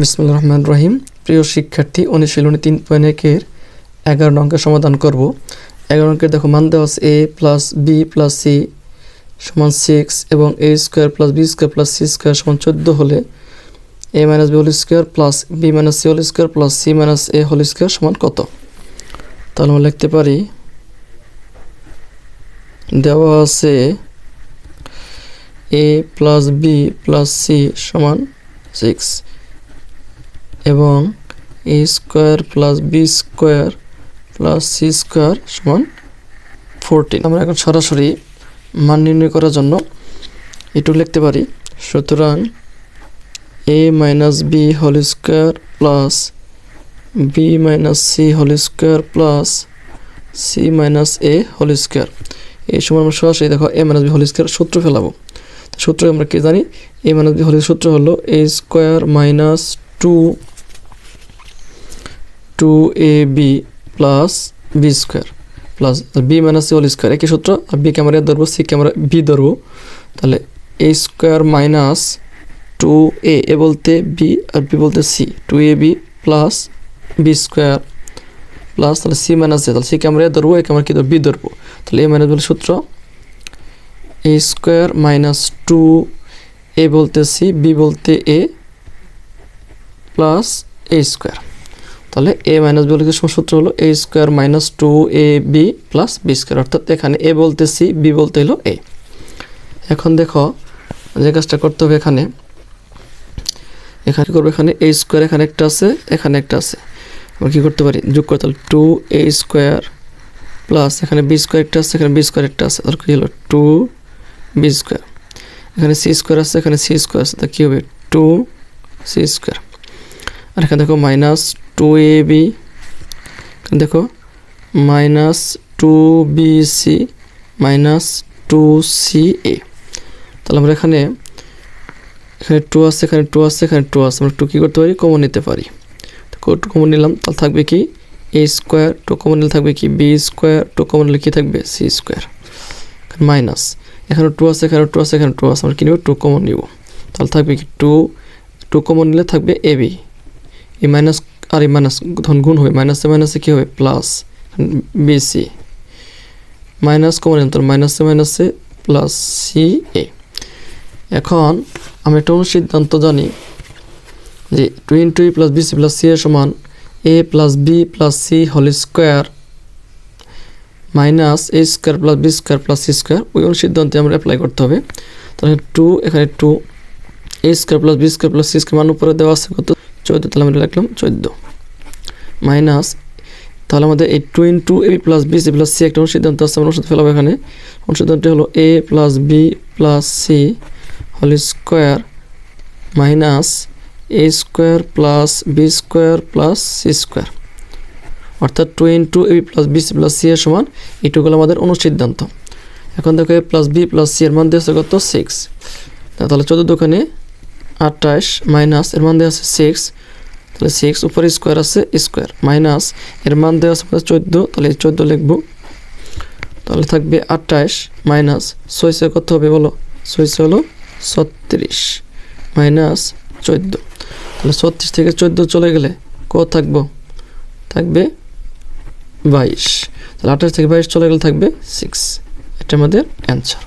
বিসমুল্লা রহমান রহিম। প্রিয় শিক্ষার্থী, অনুশীলনী তিন পয়েন্ট একের এগারো অঙ্কের সমাধান করব। এগারো অঙ্কের দেখো, মান দেওয়া আছে A plus B plus C সমান সিক্স এবং A square plus B square plus C square সমান চোদ্দ হলে A minus B whole square plus B minus C whole square plus C minus A whole square সমান কত? তাহলে আমরা লিখতে পারি, দেওয়া আছে A plus B plus C সমান সিক্স এবং A square plus B square plus C square সমান ফোরটিন আমরা এখন সরাসরি মান নির্ণয় করার জন্য এটু লিখতে পারি। সুতরাং A minus B whole square plus B minus C whole square plus C minus A whole square এই সময় আমরা সরাসরি দেখো A minus B whole square সূত্র ফেলাবো। সূত্র আমরা কি জানি? এ মাইনাস বি হোল সূত্র হলো A square minus two two A B plus B square plus B minus C whole square একই সূত্র, আর বি ক্যামেরা ধরবো সি ক্যামেরা বি ধরবো, তাহলে A square minus two A A বলতে বি আর বি বলতে C two A B plus B square plus তাহলে সি মাইনাস এ তাহলে সি ক্যামেরা ধরবো এ ক্যামেরা কি ধরবো বি ধরবো। তাহলে এ মাইনাস বলে সূত্র A square minus two A বলতে সি বি বলতে এ প্লাস এ স্কোয়ার তাহলে এ মাইনাস বি বলতে সূত্র হলো A square minus two A B plus B square অর্থাৎ এখানে এ বলতে সি বি বলতে হলো এ এখন দেখো, যে কাজটা করতে হবে এখানে এখানে করব? এখানে এ স্কোয়ার এখানে একটা আছে, এখানে একটা আছে। আমরা কী করতে পারি? যোগ করতে তাহলে টু এ স্কোয়ার প্লাস এখানে বি স্কোয়ার একটা আছে, এখানে বি স্কোয়ার একটা আছে। তাহলে কী হলো? টু বি স্কোয়ার এখানে সি স্কোয়ার আছে, এখানে সি স্কোয়ার আছে। তা কী হবে? টু সি স্কোয়ার আর এখানে দেখো মাইনাস টু এ বি দেখো minus two B C minus two C A তাহলে আমরা এখানে এখানে টু আছে, এখানে টু আছে, এখানে টু আছে। আমরা টু কী করতে পারি? কমন নিতে পারি। টু কমন নিলাম, তাহলে থাকবে কি? এ স্কোয়ার টু কমন নিলে থাকবে কি? বি স্কোয়ার টু কমন নিলে কী থাকবে? সি স্কোয়ার মাইনাস এখানে টু আছে, এখানে টু আছে, এখানে টু আছে। আমরা কী নেব? টু কমন নিব। তাহলে থাকবে কি? টু টু কমন নিলে থাকবে এ বি এই মাইনাস আর এই মাইনাস তখন গুণ হবে মাইনাসে মাইনাসে কী হবে? প্লাস বিসি মাইনাস কমন তাহলে মাইনাসে মাইনাসে প্লাস সি এ এখন আমি একটা অনুসিদ্ধান্ত জানি যে two into E plus BC plus C এর সমান A plus B plus C whole square minus A square plus B square plus C square ওই অনুসিদ্ধান্তে আমরা অ্যাপ্লাই করতে হবে। তাহলে টু এখানে two A square plus B square plus C square মান উপরে দেওয়া আছে কত? চোদ্দ, তাহলে আমরা লিখলাম চোদ্দ। মাইনাস, তাহলে আমাদের এই two into A B plus B C plus C একটা অনুসিদ্ধান্ত আছে, আমরা অনুসিদ্ধ ফেলাবো এখানে। অনুসিদ্ধান্তটি হলো A plus B plus C whole square minus A square plus B square plus C square অর্থাৎ two into A B plus B C plus C এর সমান এটুকুলো আমাদের অনুসিদ্ধান্ত। এখন দেখো A plus B plus C এর মান দিয়েছে কত? সিক্স তাহলে চোদ্দ দোকানে আঠাশ মাইনাস এর মান দেওয়া আছে সিক্স তাহলে সিক্স উপরে স্কোয়ার আছে স্কোয়ার মাইনাস এর মান দেওয়া আছে চোদ্দ, তাহলে চোদ্দ লিখব। তাহলে থাকবে আঠাশ মাইনাস ছয়শে কত হবে বলো? ছয়শে হলো ছত্রিশ মাইনাস চোদ্দ। তাহলে ছত্রিশ থেকে চোদ্দ চলে গেলে কত থাকব? থাকবে বাইশ। তাহলে আঠাশ থেকে বাইশ চলে গেলে থাকবে সিক্স এটা আমাদের অ্যান্সার